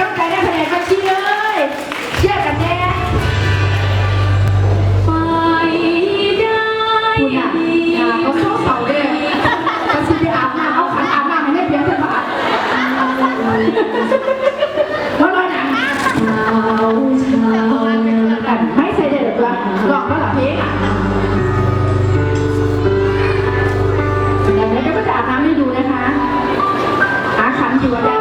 กำไก่ได้คะแนนมาชี้เลยเชื่อกันแน่ไปได้คุณอะอ่าก็เข้าเสาเลยก็ชิไปอาบน้ำเอาขันอาบน้ำให้แม่เพียงเท่าบาทว่าร้อยหนัแต่ไม่ใช่เด็ดหรอกหลอกมาหรอพี่อย่างนี้ก็จะอาบน้ำให้ดูนะคะอาขันอยู่แล้ว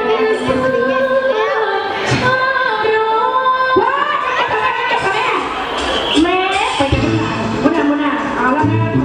Abraham.